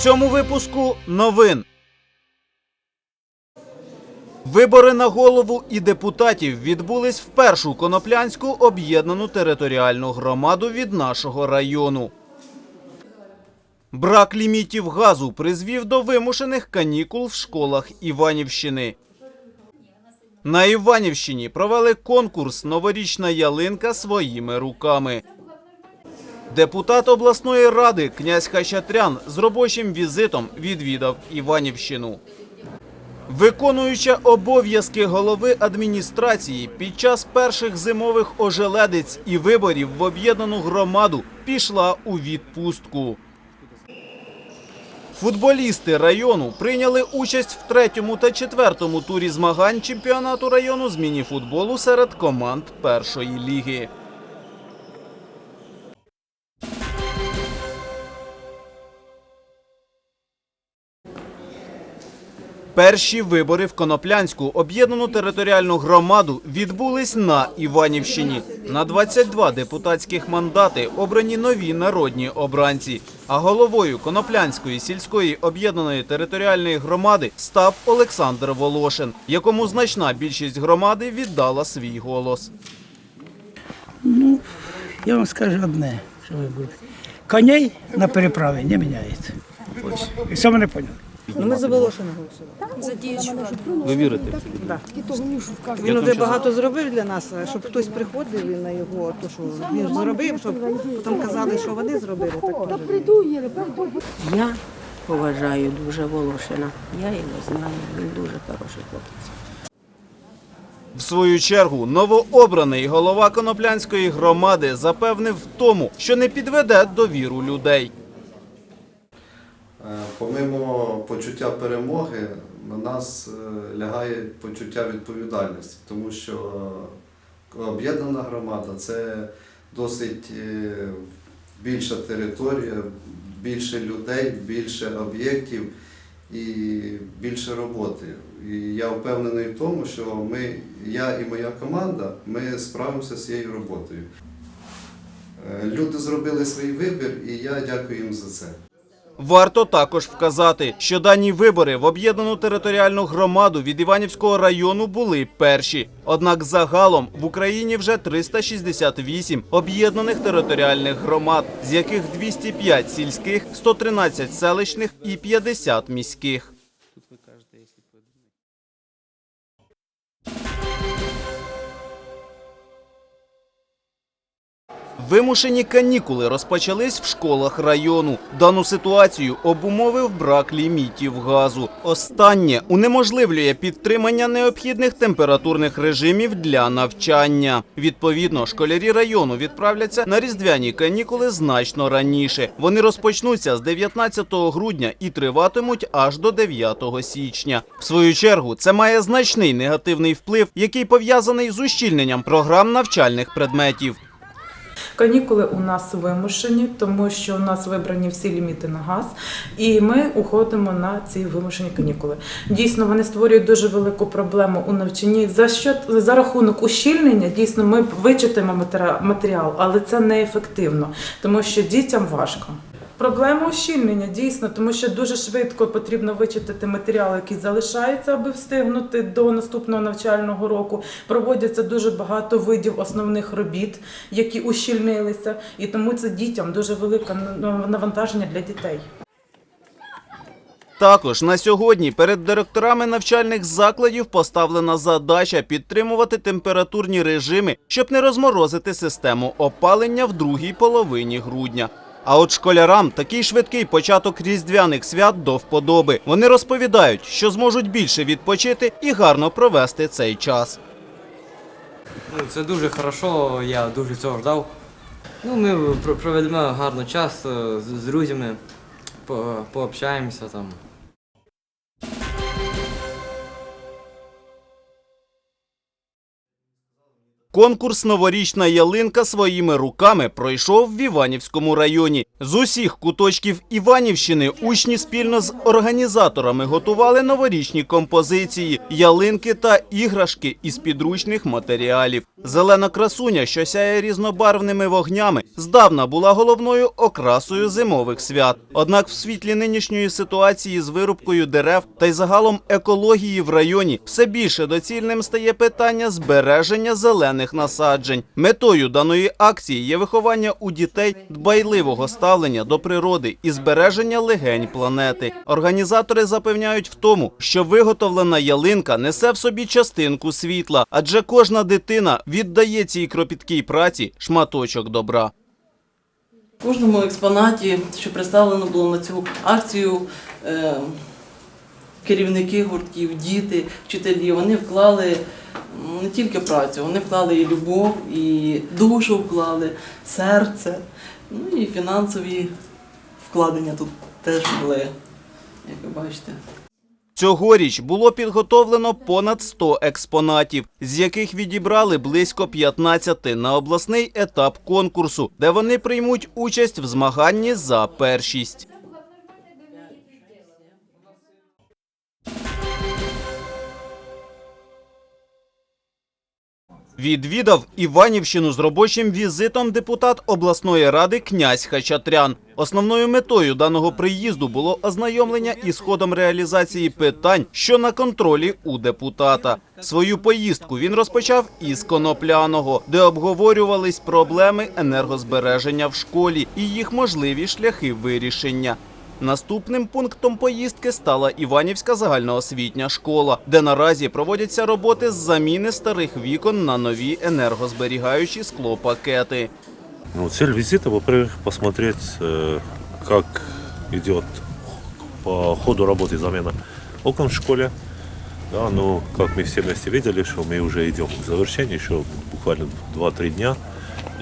цьому випуску новин. Вибори на голову і депутатів відбулись в першу коноплянську об'єднану територіальну громаду від нашого району. Брак лімітів газу призвів до вимушених канікул в школах Іванівщини. На Іванівщині провели конкурс Новорічна ялинка своїми руками. Депутат обласної ради князь Хачатрян з робочим візитом відвідав Іванівщину. Виконуюча обов'язки голови адміністрації під час перших зимових ожеледиць і виборів в об'єднану громаду пішла у відпустку. Футболісти району прийняли участь в третьому та четвертому турі змагань чемпіонату району з мініфутболу серед команд першої ліги. Перші вибори в Коноплянську об'єднану територіальну громаду відбулись на Іванівщині. На 22 депутатських мандати обрані нові народні обранці. А головою Коноплянської сільської об'єднаної територіальної громади став Олександр Волошин, якому значна більшість громади віддала свій голос. Я вам скажу одне, що ви будете. Коней на переправі не міняється. Ось. І все мене поняли. Ну, ми за Волошина голосували. Ви вірите? Він вже багато зробив для нас, щоб хтось приходив і на його, то що він зробив, щоб потім казали, що вони зробили, так. Я поважаю дуже Волошина. Я його знаю, він дуже хороший хлопець. В свою чергу новообраний голова Коноплянської громади запевнив в тому, що не підведе довіру людей. Е, Помимо почуття перемоги, на нас е, лягає почуття відповідальності, тому що е, об'єднана громада це досить е, більша територія, більше людей, більше об'єктів і більше роботи. І я впевнений в тому, що ми, я і моя команда, ми справимося з цією роботою. Люди зробили свій вибір, і я дякую їм за це. Варто також вказати, що дані вибори в об'єднану територіальну громаду від Іванівського району були перші. Однак загалом в Україні вже 368 об'єднаних територіальних громад, з яких 205 сільських, 113 селищних і 50 міських. Вимушені канікули розпочались в школах району. Дану ситуацію обумовив брак лімітів газу. Останнє унеможливлює підтримання необхідних температурних режимів для навчання. Відповідно, школярі району відправляться на різдвяні канікули значно раніше. Вони розпочнуться з 19 грудня і триватимуть аж до 9 січня. В свою чергу, це має значний негативний вплив, який пов'язаний з ущільненням програм навчальних предметів. Канікули у нас вимушені, тому що у нас вибрані всі ліміти на газ, і ми уходимо на ці вимушені канікули. Дійсно, вони створюють дуже велику проблему у навчанні. За що за рахунок ущільнення дійсно ми вичитимо матеріал, але це неефективно, тому що дітям важко. Проблема ущільнення дійсно, тому що дуже швидко потрібно вичитати матеріал, який залишається, аби встигнути до наступного навчального року. Проводяться дуже багато видів основних робіт, які ущільнилися, і тому це дітям дуже велике навантаження для дітей. Також на сьогодні перед директорами навчальних закладів поставлена задача підтримувати температурні режими, щоб не розморозити систему опалення в другій половині грудня. А от школярам такий швидкий початок різдвяних свят до вподоби. Вони розповідають, що зможуть більше відпочити і гарно провести цей час. Ну, це дуже хорошо, я дуже цього ждав. Ну, ми проведемо гарно час е, з, з друзями, пообщаємося там. Конкурс Новорічна ялинка своїми руками пройшов в Іванівському районі. З усіх куточків Іванівщини учні спільно з організаторами готували новорічні композиції, ялинки та іграшки із підручних матеріалів. Зелена красуня, що сяє різнобарвними вогнями, здавна була головною окрасою зимових свят. Однак в світлі нинішньої ситуації з вирубкою дерев та й загалом екології в районі все більше доцільним стає питання збереження зелених насаджень. Метою даної акції є виховання у дітей дбайливого ставлення до природи і збереження легень планети. Організатори запевняють в тому, що виготовлена ялинка несе в собі частинку світла, адже кожна дитина віддає цій кропіткій праці шматочок добра. В кожному експонаті, що представлено було на цю акцію, е, керівники гуртків, діти, вчителі, вони вклали не тільки працю, вони вклали і любов, і душу вклали, серце, ну і фінансові вкладення тут теж були, як ви бачите. Цьогоріч було підготовлено понад 100 експонатів, з яких відібрали близько 15 на обласний етап конкурсу, де вони приймуть участь в змаганні за першість. Відвідав Іванівщину з робочим візитом депутат обласної ради князь Хачатрян. Основною метою даного приїзду було ознайомлення із ходом реалізації питань, що на контролі у депутата. Свою поїздку він розпочав із Конопляного, де обговорювались проблеми енергозбереження в школі і їх можливі шляхи вирішення. Наступним пунктом поїздки стала Іванівська загальноосвітня школа, де наразі проводяться роботи з заміни старих вікон на нові енергозберігаючі склопакети. Ну, цель визита, во-первых, посмотреть, э, как идет по ходу работы замена окон в школе. Да, ну, как мы все вместе видели, что мы уже идем к завершению, еще буквально 2-3 дня,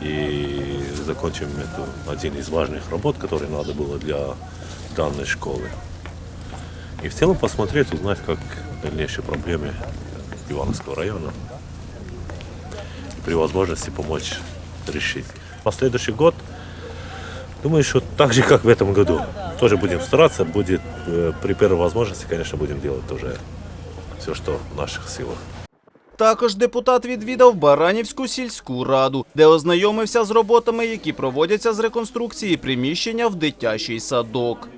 И закончим это один из важных работ, который надо было для данной школы. И в целом посмотреть, узнать, как дальнейшие проблемы Ивановского района и при возможности помочь решить. Последующий год, думаю, что так же, как в этом году. Тоже будем стараться, будет э, при первой возможности, конечно, будем делать тоже все, что в наших силах. Також депутат відвідав Баранівську сільську раду, де ознайомився з роботами, які проводяться з реконструкції приміщення в дитячий садок.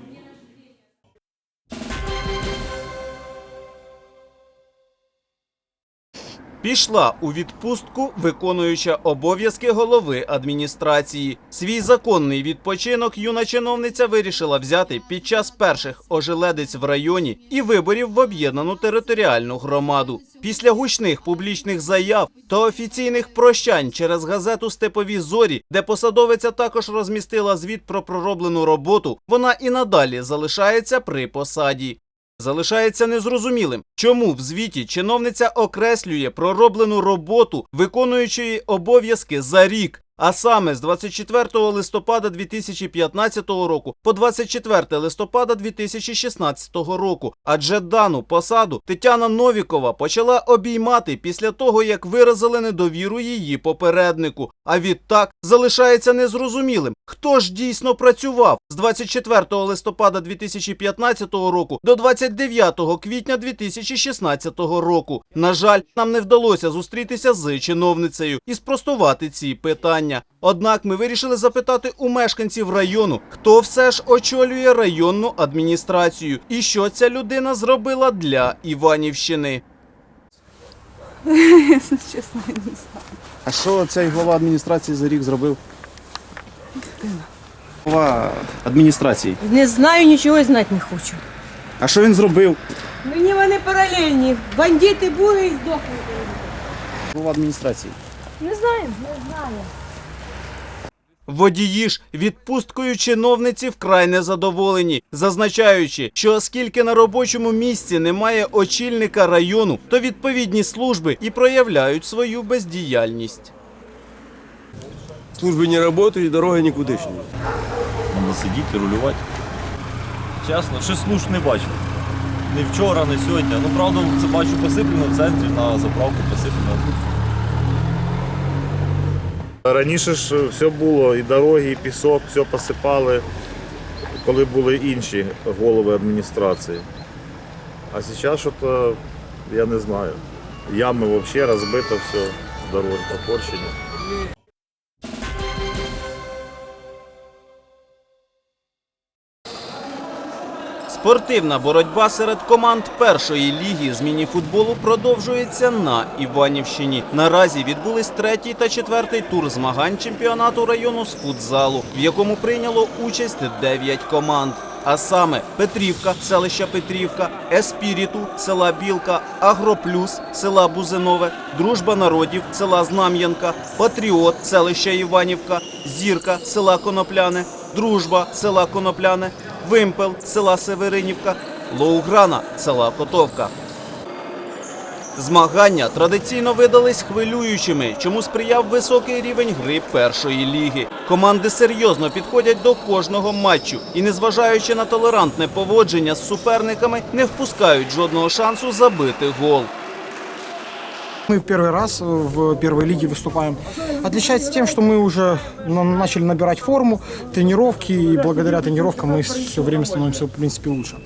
Пішла у відпустку виконуюча обов'язки голови адміністрації. Свій законний відпочинок юна чиновниця вирішила взяти під час перших ожеледиць в районі і виборів в об'єднану територіальну громаду. Після гучних публічних заяв та офіційних прощань через газету Степові зорі, де посадовиця також розмістила звіт про пророблену роботу, вона і надалі залишається при посаді. Залишається незрозумілим, чому в звіті чиновниця окреслює пророблену роботу виконуючої обов'язки за рік, а саме з 24 листопада 2015 року по 24 листопада 2016 року. Адже дану посаду Тетяна Новікова почала обіймати після того, як виразили недовіру її попереднику. А відтак залишається незрозумілим, хто ж дійсно працював з 24 листопада 2015 року до 29 квітня 2016 року. На жаль, нам не вдалося зустрітися з чиновницею і спростувати ці питання. Однак ми вирішили запитати у мешканців району, хто все ж очолює районну адміністрацію і що ця людина зробила для Іванівщини. Чесно, не знаю. А що цей глава адміністрації за рік зробив? Голова адміністрації. Не знаю, нічого і знати не хочу. А що він зробив? Мені вони паралельні. Бандити були і здохли. Голова адміністрації. Не знаю, не знаю. Водії ж відпусткою чиновниці вкрай незадоволені, зазначаючи, що оскільки на робочому місці немає очільника району, то відповідні служби і проявляють свою бездіяльність. Служби не працюють, дороги нікуди нікудишні. Треба сидіти, рулювати. Чесно, ще служб не бачу. Не вчора, не сьогодні. Ну, правда, це бачу посиплено в центрі, на заправку посиплено. Раніше ж все було, і дороги, і пісок, все посипали, коли були інші голови адміністрації. А зараз що то, я не знаю. Ями взагалі розбито все, дороги попорчені. Спортивна боротьба серед команд першої ліги з мініфутболу продовжується на Іванівщині. Наразі відбулись третій та четвертий тур змагань чемпіонату району з футзалу, в якому прийняло участь 9 команд. А саме Петрівка, селища Петрівка, Еспіріту, села Білка, Агроплюс, села Бузинове, Дружба народів, села Знам'янка, Патріот, селища Іванівка, Зірка, села Конопляне, Дружба, села Конопляне, Вимпел, села Северинівка, Лоуграна, села Котовка. Змагання традиційно видались хвилюючими, чому сприяв високий рівень гри першої ліги. Команди серйозно підходять до кожного матчу і, незважаючи на толерантне поводження з суперниками, не впускають жодного шансу забити гол Мы в первый раз в первой лиге выступаем. Отличается тем, что мы уже на- начали набирать форму, тренировки, и благодаря тренировкам мы все время становимся, в принципе, лучше.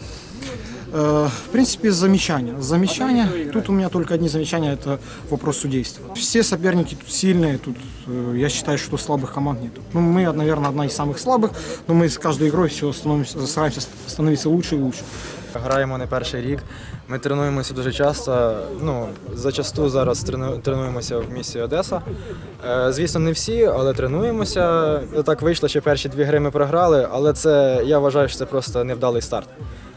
Э, В принципе, замечания. Замечания, тут у меня только одни замечания, это вопрос судейства. Все соперники тут сильные, тут э, я считаю, что слабых команд нет. Ну, мы, наверное, одна из самых слабых, но мы с каждой игрой все становимся, стараемся становиться лучше и лучше. Граємо не перший рік. Ми тренуємося дуже часто. Ну, зачасту зараз трену- тренуємося в місті Одеса. Е, Звісно, не всі, але тренуємося. Так вийшло, що перші дві гри ми програли, але це я вважаю, що це просто невдалий старт.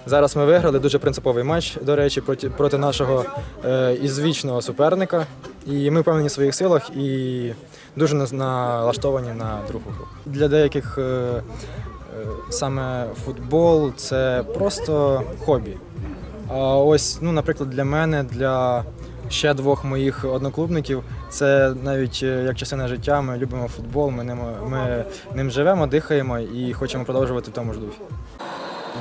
Зараз ми виграли дуже принциповий матч, до речі, проти, проти нашого е, ізвічного суперника. І ми впевнені в своїх силах і дуже налаштовані на другу гру. Для деяких е, е, саме футбол це просто хобі. А ось, ну, наприклад, для мене, для ще двох моїх одноклубників, це навіть е, як частина життя. Ми любимо футбол, ми ним, ми ним живемо, дихаємо і хочемо продовжувати в тому ж дусі.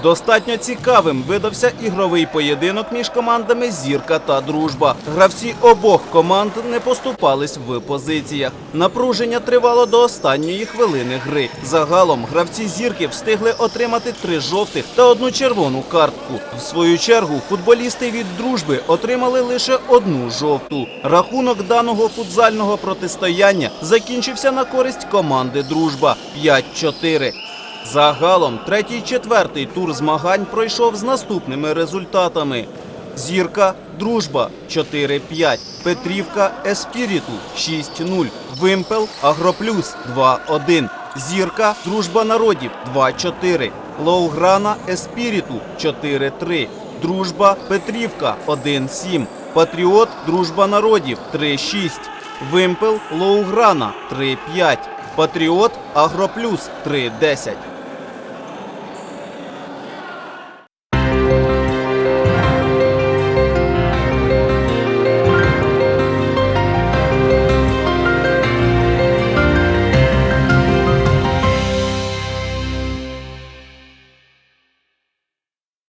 Достатньо цікавим видався ігровий поєдинок між командами Зірка та Дружба. Гравці обох команд не поступались в позиціях. Напруження тривало до останньої хвилини гри. Загалом гравці зірки встигли отримати три жовтих та одну червону картку. В свою чергу футболісти від дружби отримали лише одну жовту. Рахунок даного футзального протистояння закінчився на користь команди Дружба 5-4. Загалом третій четвертий тур змагань пройшов з наступними результатами. Зірка Дружба 4-5, Петрівка Еспіріту 6-0, Вимпел Агроплюс 2-1, Зірка Дружба народів 2-4, Лоуграна Еспіріту 4-3, Дружба Петрівка 1-7, Патріот Дружба народів 3-6, Вимпел Лоуграна 3-5, Патріот Агроплюс 3-10.